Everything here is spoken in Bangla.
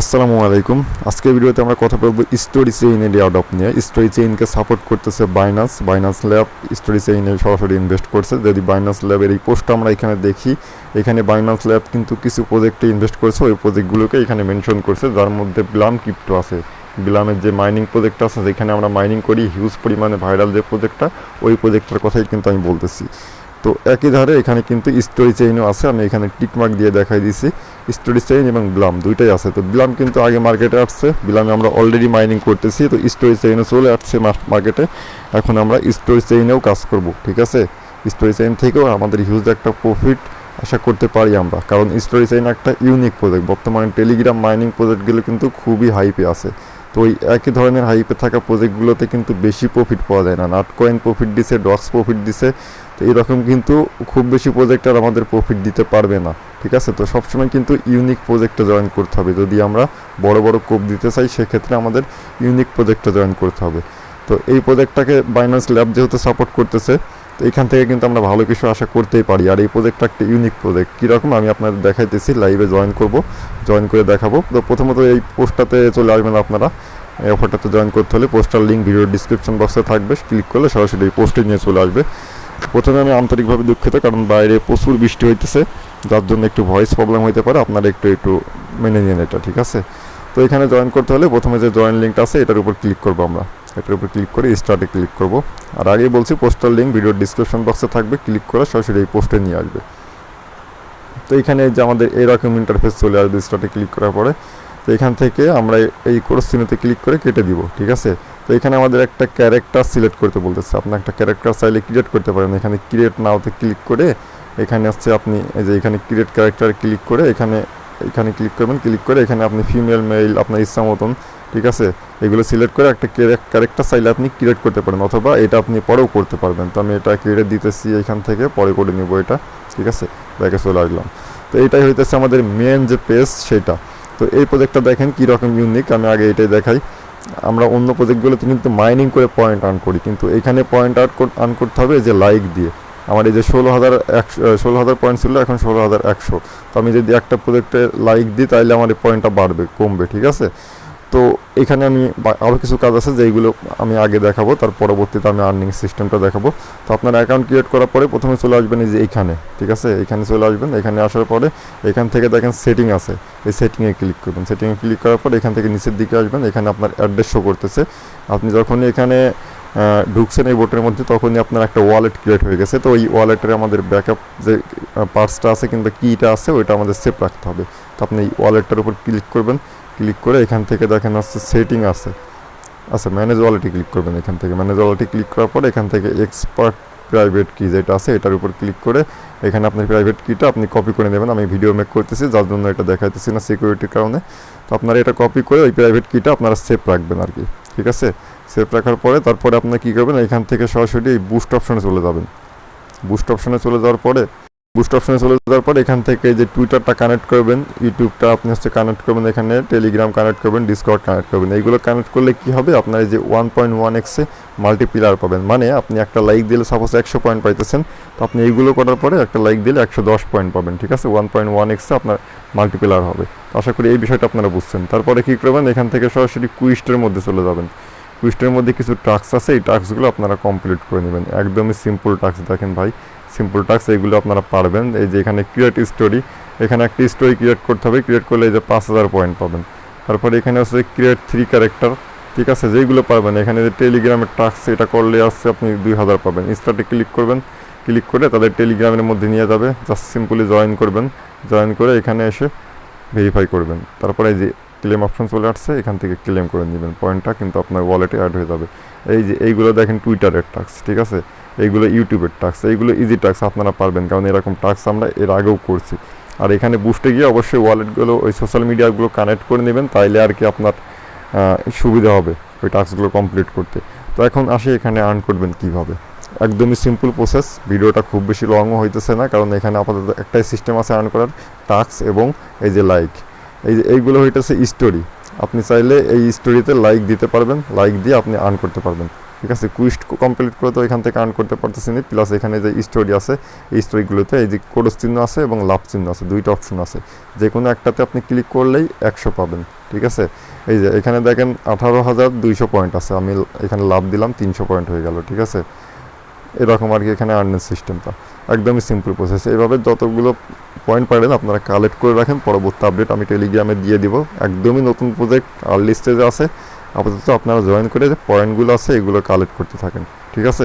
আসসালামু আলাইকুম। আজকের ভিডিওতে আমরা কথা বলব স্টোরি চেইনের অ্যাডপ নিয়ে। স্টোরি চেইনকে সাপোর্ট করতেছে বাইনান্স বাইনান্স ল্যাব স্টোরি চেইনে সরাসরি ইনভেস্ট করছে। যদি বাইনান্স ল্যাবের এই পোস্টটা আমরা এখানে দেখি, এখানে বাইনান্স ল্যাব কিন্তু কিছু প্রজেক্টে ইনভেস্ট করেছে। ওই প্রজেক্টগুলোকে এখানে মেনশন করছে, যার মধ্যে ব্লাম ক্রিপ্টো আছে। ব্লামের যে মাইনিং প্রজেক্ট আছে, যেখানে আমরা মাইনিং করি হিউজ পরিমাণে ভাইরাল যে প্রজেক্টটা ওই প্রজেক্টটার কথাই কিন্তু আমি বলতেছি। তো একই ধারে এখানে কিন্তু স্টোরি চেইনও আছে, আমি এখানে টিকমার্ক দিয়ে দেখাই দিছি। স্টোরি চেইন এবং ব্লাম দুইটাই আছে। তো ব্লাম কিন্তু আগে মার্কেটে আসছে। ব্লামে আমরা অলরেডি মাইনিং করতেছি, তো স্টোরি চেইনও চলে আসছে মার্কেটে এখন আমরা স্টোরি চেইনেও কাজ করব, ঠিক আছে? স্টোরি চেইন থেকেও আমাদের হিউজ একটা প্রফিট আশা করতে পারি আমরা। কারণ স্টোরি চেইন একটা ইউনিক প্রজেক্ট বর্তমানে টেলিগ্রাম মাইনিং প্রজেক্টগুলো কিন্তু খুবই হাইপে আছে। তো ওই একই ধরনের হাইপে থাকা প্রজেক্টগুলোতে কিন্তু বেশি প্রফিট পাওয়া যায় না। নাট কয়েন প্রফিট দিছে ডক্স প্রফিট দিছে। এরকম কিন্তু খুব বেশি প্রজেক্ট আর আমাদের প্রফিট দিতে পারবে না, ঠিক আছে? তো সবসময় কিন্তু ইউনিক প্রজেক্টে জয়েন করতে হবে। যদি আমরা বড় বড় কোপ দিতে চাই, সেক্ষেত্রে আমাদের ইউনিক প্রজেক্টে জয়েন করতে হবে। তো এই প্রজেক্টটাকে বাইন্যান্স ল্যাব যেহেতু সাপোর্ট করতেছে, তো এখান থেকে কিন্তু আমরা ভালো কিছু আশা করতেই পারি। আর এই প্রজেক্টটা একটা ইউনিক প্রজেক্ট কীরকম? আমি আপনাদের দেখাইতেছি লাইভে জয়েন করব জয়েন করে দেখাবো। তো প্রথমত এই পোস্টটাতে চলে আসবেন আপনারা। এই অফারটাতে জয়েন করতে হলে পোস্টার লিঙ্ক ভিডিওর ডিসক্রিপশন বক্সে থাকবে। ক্লিক করলে সরাসরি এই পোস্টে নিয়ে চলে আসবে। প্রথমে আমি আন্তরিকভাবে দুঃখিত, কারণ বাইরে প্রচুর বৃষ্টি হইতেছে, যার জন্য একটু ভয়েস প্রবলেম হইতে পারে, আপনারা একটু একটু মেনে নিন এটা, ঠিক আছে? তো এখানে জয়েন করতে হলে প্রথমে যে জয়েন লিঙ্কটা আছে, এটার উপর ক্লিক করব আমরা। এটার উপর ক্লিক করে স্টার্টে ক্লিক করব। আর আগেই বলছি পোস্টার লিঙ্ক ভিডিওর ডিসক্রিপশন বক্সে থাকবে ক্লিক করে সরাসরি এই পোস্টে নিয়ে আসবে। তো এখানে যে আমাদের এরকম ইন্টারফেস চলে আসবে স্টার্টে ক্লিক করার পরে, তো এখান থেকে আমরা এই কোর্স চিহ্নতে ক্লিক করে কেটে দিব, ঠিক আছে? তো এখানে আমাদের একটা ক্যারেক্টার সিলেক্ট করতে বলতেছে। আপনি একটা ক্যারেক্টার চাইলে ক্রিয়েট করতে পারেন। এখানে ক্রিয়েট নাওতে ক্লিক করে এখানে হচ্ছে আপনি এই যে এখানে ক্রিয়েট ক্যারেক্টার ক্লিক করে এখানে এখানে ক্লিক করবেন। ক্লিক করে এখানে আপনি ফিমেল মেল আপনার ইচ্ছা মতন, ঠিক আছে? এগুলো সিলেক্ট করে একটা ক্যারেক্টার চাইলে আপনি ক্রিয়েট করতে পারেন অথবা এটা আপনি পরেও করতে পারবেন। তো আমি এটা ক্রিয়েট দিতেছি এখান থেকে, পরে করে নিব এটা, ঠিক আছে? ব্যাকে চলে আসলাম। তো এটাই হইতেছে আমাদের মেন যে পেজ সেটা। তো এই প্রজেক্টটা দেখেন কীরকম ইউনিক আমি আগে এটাই দেখাই। আমরা অন্য প্রজেক্টগুলোতে কিন্তু মাইনিং করে পয়েন্ট আর্ন করি। কিন্তু এখানে পয়েন্ট আর্ন করতে হবে যে লাইক দিয়ে। আমার এই যে ষোলো হাজার একশো ষোলো হাজার পয়েন্ট ছিল, এখন ষোলো হাজার একশো। তো আমি যদি একটা প্রজেক্টে লাইক দিই, তাহলে আমার এই পয়েন্টটা বাড়বে, কমবে, ঠিক আছে? তো এখানে আমি আরও কিছু কাজ আছে যেইগুলো আমি আগে দেখাবো, তার পরবর্তীতে আমি আর্নিং সিস্টেমটা দেখাবো। তো আপনার অ্যাকাউন্ট ক্রিয়েট করার পরে প্রথমে চলে আসবেন এই যে এইখানে ঠিক আছে? এখানে চলে আসবেন, এখানে আসার পরে এখান থেকে দেখেন সেটিং আছে। এই সেটিংয়ে ক্লিক করবেন। সেটিংয়ে ক্লিক করার পর এখান থেকে নিচের দিকে আসবেন, এখানে আপনার অ্যাড্রেস শো করতেছে। আপনি যখনই এখানে ঢুকছেন এই বোটের মধ্যে, তখনই আপনার একটা ওয়ালেট ক্রিয়েট হয়ে গেছে। তো ওই ওয়ালেটের আমাদের ব্যাকআপ যে পার্টসটা আছে কিংবা কিটা আছে, ওইটা আমাদের সেভ রাখতে হবে। তো আপনি এই ওয়ালেটটার উপর ক্লিক করবেন। ক্লিক করে এখান থেকে দেখেন আসছে সেটিং আছে। আচ্ছা ম্যানেজ ওয়ালেটে ক্লিক করবেন এখান থেকে। ম্যানেজ ওয়ালেটে ক্লিক করার পর এখান থেকে এক্সপার্ট প্রাইভেট কি যেটা আছে, এটার উপর ক্লিক করে এখানে আপনার প্রাইভেট কিটা আপনি কপি করে নেবেন। আমি ভিডিও মেক করতেছি, যার জন্য এটা দেখাইতেছি না সিকিউরিটির কারণে। তো আপনারা এটা কপি করে ওই প্রাইভেট কিটা আপনারা সেভ রাখবেন আর কি, ঠিক আছে? সেভ রাখার পরে তারপরে আপনার কী করবেন? এখান থেকে সরাসরি এই বুস্ট অপশনে চলে যাবেন। বুস্ট অপশনে চলে যাওয়ার পরে বুস্ট অপশনে চলে যাওয়ার পর এখান থেকে যে টুইটারটা কানেক্ট করবেন ইউটিউবটা আপনি হচ্ছে কানেক্ট করবেন, এখানে টেলিগ্রাম কানেক্ট করবেন ডিসকর্ড কানেক্ট করবেন। এইগুলো কানেক্ট করলে কি হবে? আপনার এই যে ওয়ান পয়েন্ট ওয়ান এক্সে মাল্টিপ্লার পাবেন। মানে আপনি একটা লাইক দিলে সাপোজ একশো পয়েন্ট পাইতেছেন, তো আপনি এইগুলো করার পরে একটা লাইক দিলে একশো দশ পয়েন্ট পাবেন, ঠিক আছে? ওয়ান পয়েন্ট ওয়ান এক্সে আপনার মাল্টিপ্লার হবে। আশা করি এই বিষয়টা আপনারা বুঝছেন। তারপরে কী করবেন? এখান থেকে সরাসরি কুইস্টের মধ্যে চলে যাবেন। কুইস্টের মধ্যে কিছু টাস্ক আছে, এই টাস্কগুলো আপনারা কমপ্লিট করে নেবেন। একদমই সিম্পল টাস্ক দেখেন ভাই। সিম্পল টাস্ক এইগুলো আপনারা পারবেন। এই যে এখানে ক্রিয়েট স্টোরি এখানে একটি স্টোরি ক্রিয়েট করতে হবে। ক্রিয়েট করলে এই যে পাঁচ হাজার পয়েন্ট পাবেন। তারপরে এখানে হচ্ছে ক্রিয়েট থ্রি ক্যারেক্টার ঠিক আছে? যেইগুলো পারবেন। এখানে যে টেলিগ্রামের টাস্ক এটা করলে আসছে আপনি দুই হাজার পাবেন। স্টার্টে ক্লিক করবেন। ক্লিক করে তাদের টেলিগ্রামের মধ্যে নিয়ে যাবে। জাস্ট সিম্পলি জয়েন করবেন। জয়েন করে এখানে এসে ভেরিফাই করবেন। তারপরে এই যে ক্লেম অপশন চলে আসছে, এখান থেকে ক্লেম করে নেবেন। পয়েন্টটা কিন্তু আপনার ওয়ালেটে অ্যাড হয়ে যাবে। এই যে এইগুলো দেখেন টুইটারের টাস্ক ঠিক আছে? এইগুলো ইউটিউবের টাক্স এইগুলো ইজি টাক্স আপনারা পারবেন, কারণ এরকম টাস্ক আমরা এর আগেও করছি। আর এখানে বুস্টে গিয়ে অবশ্যই ওয়ালেটগুলো ওই সোশ্যাল মিডিয়াগুলো কানেক্ট করে নেবেন, তাইলে আর কি আপনার সুবিধা হবে ওই টাস্কগুলো কমপ্লিট করতে। তো এখন আসি এখানে আর্ন করবেন কীভাবে। একদমই সিম্পল প্রসেস ভিডিওটা খুব বেশি লংও হইতেছে না, কারণ এখানে আপাতত একটাই সিস্টেম আছে আর্ন করার টাস্ক এবং এই যে লাইক এই যে, এইগুলো হইতেছে স্টোরি আপনি চাইলে এই স্টোরিতে লাইক দিতে পারবেন লাইক দিয়ে আপনি আর্ন করতে পারবেন। ঠিক আছে কুইস্ট কমপ্লিট করে তো এখান থেকে আর্ন করতে পারতেছি না। প্লাস এখানে যে স্টোরি আছে, এই স্টোরিগুলোতে এই যে কোডস চিহ্ন আছে এবং লাভ চিহ্ন আছে, দুইটা অপশন আছে। যে কোনো একটাতে আপনি ক্লিক করলেই একশো পাবেন, ঠিক আছে? এই যে এখানে দেখেন আঠারো হাজার দুইশো পয়েন্ট আছে, আমি এখানে লাভ দিলাম, তিনশো পয়েন্ট হয়ে গেল, ঠিক আছে? এরকম আর কি এখানে আর্নের সিস্টেমটা একদমই সিম্পল প্রসেস এইভাবে যতগুলো পয়েন্ট পারেন আপনারা কালেক্ট করে রাখেন, পরবর্তী আপডেট আমি টেলিগ্রামে দিয়ে দিব। একদমই নতুন প্রজেক্ট আর্লি স্টেজে আছে আপাতত আপনারা জয়েন করে যে পয়েন্টগুলো আছে এগুলো কালেক্ট করতে থাকেন ঠিক আছে?